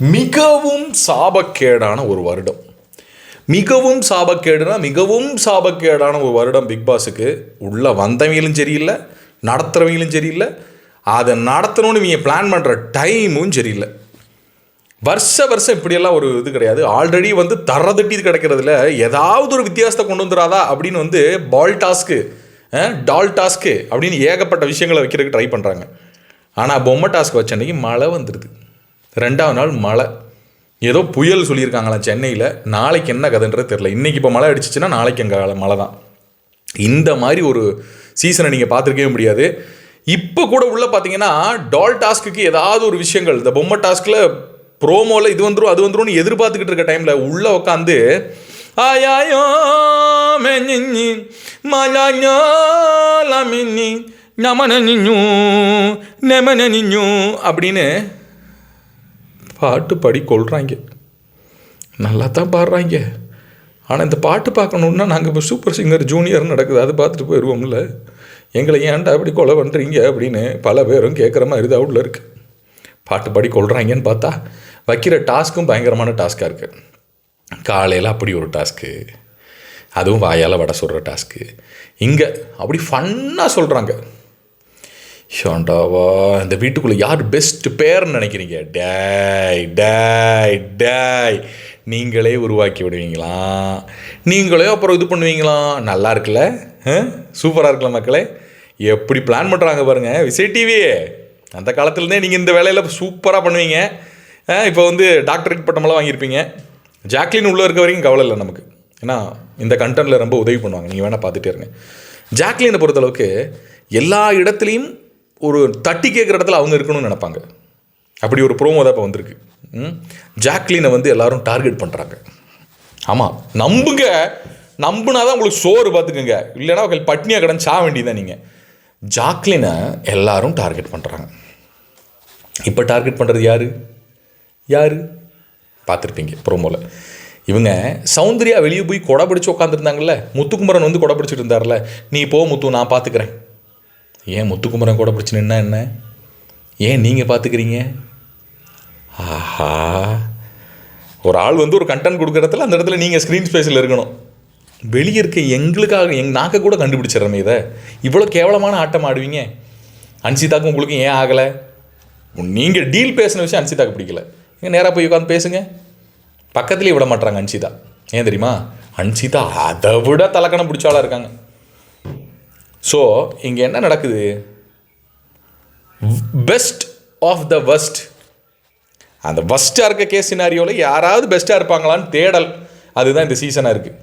மிகவும் சாபக்கேடான ஒரு வருடம். மிகவும் சாபக்கேடுனா மிகவும் சாபக்கேடான ஒரு வருடம் பிக் பாஸுக்கு உள்ளே வந்தவங்களும் சரியில்லை நடத்துகிறவங்களும் சரியில்லை. அதை நடத்தணும்னு நீங்கள் பிளான் பண்ணுற டைமும் சரியில்லை. வருஷ வருஷம் இப்படியெல்லாம் ஒரு இது கிடையாது. ஆல்ரெடி வந்து தரதட்டி கிடைக்கிறதுல ஏதாவது ஒரு வித்தியாசத்தை கொண்டு வந்துடாதா அப்படின்னு வந்து பால் டாஸ்க்கு டால் டாஸ்க்கு அப்படின்னு ஏகப்பட்ட விஷயங்களை வைக்கிறதுக்கு ட்ரை பண்ணுறாங்க ஆனால் பொம்மை டாஸ்க் வச்ச அன்னைக்கு மழை வந்துடுது ரெண்டாவது நாள் மழை. ஏதோ புயல் சொல்லியிருக்காங்களாம் சென்னையில். நாளைக்கு என்ன கதைன்றது தெரில இன்றைக்கி இப்போ மழை அடிச்சிச்சுன்னா நாளைக்கு எங்கள் மழை தான். இந்த மாதிரி ஒரு சீசனை நீங்கள் பார்த்துருக்கவே முடியாது. இப்போ கூட உள்ள பார்த்தீங்கன்னா டால் டாஸ்க்கு ஏதாவது ஒரு விஷயங்கள். இந்த பொம்மை டாஸ்கில் ப்ரோமோவில் இது வந்துடும் அது வந்துடும்னு எதிர்பார்த்துக்கிட்டு இருக்க டைமில் உள்ளே உட்காந்து ஆயாயோ மெஞ்சி மலாமின்னி நமன நிஞ்சு நெமன நிஞ்சு அப்படின்னு பாட்டு படி கொள்கிறாங்க நல்லா தான் பாடுறாங்க. ஆனால் இந்த பாட்டு பார்க்கணுன்னா நாங்கள் இப்போ சூப்பர் சிங்கர் ஜூனியர் நடக்குது. அதை பார்த்துட்டு போயிடுவோம்ல எங்களை ஏன்டா அப்படி கொலை பண்ணுறீங்க அப்படின்னு பல பேரும் கேட்குற மாதிரி தான் அவுட்டில் இருக்குது பாட்டு பாடி கொள்கிறாங்கன்னு பார்த்தா வைக்கிற டாஸ்க்கும் பயங்கரமான டாஸ்க்காக இருக்குது காலையில் அப்படி ஒரு டாஸ்க்கு. அதுவும் வாயால் வடை சொல்கிற டாஸ்க்கு. இங்கே அப்படி ஃபன்னாக சொல்கிறாங்க ஷாண்டாவா இந்த வீட்டுக்குள்ளே யார் பெஸ்ட் பேர்னு நினைக்கிறீங்க? டேய் டேய் டேய். நீங்களே உருவாக்கி விடுவீங்களா? நீங்களே அப்புறம் இது பண்ணுவீங்களா? நல்லா இருக்குல்ல? சூப்பராக இருக்குல்ல மக்களே? எப்படி பிளான் பண்ணுறாங்க பாருங்கள் விஜய் டிவி அந்த காலத்துலேருந்தே நீங்கள் இந்த வேலையில் சூப்பராக பண்ணுவீங்க. இப்போ வந்து டாக்டரேட் பட்டமெல்லாம் வாங்கியிருப்பீங்க. ஜாக்லின் உள்ளே இருக்க வரைக்கும் கவலை இல்லை நமக்கு. ஏன்னா இந்த கண்டென்ட்டில் ரொம்ப உதவி பண்ணுவாங்க. நீங்கள் வேணால் பார்த்துட்டே இருங்க. ஜாக்லினை பொறுத்தளவுக்கு எல்லா இடத்துலையும் ஒரு தட்டி கேட்குற இடத்துல அவங்க இருக்கணும்னு நினைப்பாங்க. அப்படி ஒரு ப்ரோமோ தான் இப்போ வந்திருக்கு. ஜாக்லினை வந்து எல்லாரும் டார்கெட் பண்ணுறாங்க ஆமாம் நம்புங்க. நம்புனா தான் உங்களுக்கு சோறு பார்த்துக்குங்க. இல்லைனா பட்னியாக கடன் சா வேண்டியதான் நீங்கள் ஜாக்லினை எல்லாரும் டார்கெட் பண்ணுறாங்க இப்போ டார்கெட் பண்ணுறது யார்? யார்? பார்த்துருப்பீங்க ப்ரோமோவில் இவங்க சௌந்தர்யா வெளியே போய் கொடை பிடிச்சி உட்காந்துருந்தாங்கல்ல முத்துக்குமரன் வந்து கொடை பிடிச்சிட்டு இருந்தார்ல நீ போ முத்து நான் பார்த்துக்கிறேன். ஏன் முத்துக்குமரன் கூட பிடிச்சி என்ன? ஏன் நீங்கள் பார்த்துக்கிறீங்க ஆஹா. ஒரு ஆள் வந்து ஒரு கண்டென்ட் கொடுக்குற இடத்துல அந்த இடத்துல நீங்கள் ஸ்க்ரீன் ஸ்பேஸில் இருக்கணும். வெளியே இருக்க எங்களுக்காக எங் நாக்க கூட கண்டுபிடிச்சிடறமே இதை. இவ்வளோ கேவலமான ஆட்டம் ஆடுவீங்க. அன்சிதாக்கும் உங்களுக்கு ஏன் ஆகலை? நீங்கள் டீல் பேசின விஷயம் அன்சிதாக்கு பிடிக்கல. இங்கே நேராக போய் உட்காந்து பேசுங்க. பக்கத்துலேயே விட மாட்டுறாங்க அன்சிதா. ஏன் தெரியுமா? அன்சிதா அதை விட தலக்கணம் பிடிச்சாலாக இருக்காங்க. ஸோ இங்கே என்ன நடக்குது? பெஸ்ட் ஆஃப் த வஸ்ட் அந்த வஸ்ட்டாக இருக்க கேஸ் சினாரியோவில் யாராவது பெஸ்ட்டாக இருப்பாங்களான்னு தேடல். அதுதான் இந்த சீசனாக இருக்குது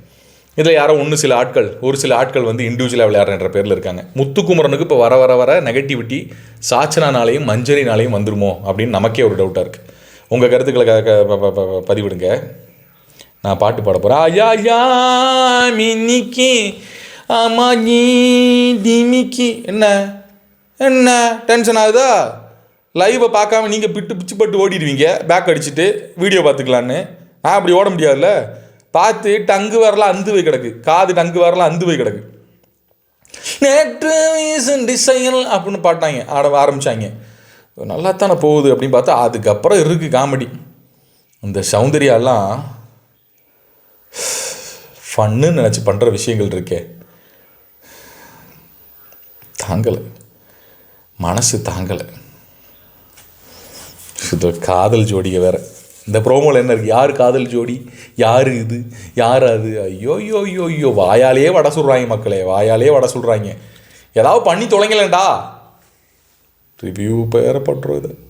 இதில் யாரோ ஒன்று சில ஆட்கள் ஒரு சில ஆட்கள் வந்து இண்டிவிஜுவலாக விளையாடுறன்ற பேரில் இருக்காங்க. முத்துக்குமரனுக்கு இப்போ வர வர வர நெகட்டிவிட்டி சாச்சனானாலையும் மஞ்சரினாலையும் வந்துருமோ அப்படின்னு நமக்கே ஒரு டவுட்டாக இருக்குது உங்கள் கருத்துக்களை பதிவிடுங்க. நான் பாட்டு பாட போகிறேன் ஐயா ஐயா மின்னிக்கு. ஆமா நீ டிமிக்கி. என்ன? என்ன? டென்ஷன் ஆகுதா? லைவை பார்க்காம நீங்கள் பிட்டு பிச்சு பட்டு ஓடிடுவீங்க. பேக் அடிச்சுட்டு வீடியோ பார்த்துக்கலான்னு. நான் அப்படி ஓட முடியாதுல்ல? பார்த்து டங்கு வரலாம் அந்து போய் கிடக்கு. காது டங்கு வரலாம் அந்து போய் கிடக்கு. நேற்று டிசைன் அப்படின்னு பாட்டாங்க. ஆட ஆரம்பித்தாங்க நல்லா தானே போகுது அப்படின்னு பார்த்தா அதுக்கப்புறம் இருக்குது காமெடி. இந்த சௌந்தர்யாலாம் ஃபன்னு நினச்சி பண்ணுற விஷயங்கள் இருக்கே. தாங்கலை. மனசு தாங்கலை. இது காதல் ஜோடியை வேற. இந்த ப்ரோமோவில் என்ன இருக்குது யார் காதல் ஜோடி? யார் இது? யார் அது? ஐயோ ஐயோ ஐயோ ஐயோ. வாயாலே வடை சொல்கிறாங்க மக்களே. வாயாலே வட சொல்கிறாங்க ஏதாவது பண்ணி தொலைங்கலண்டா. ரிவ்யூ பேர இது.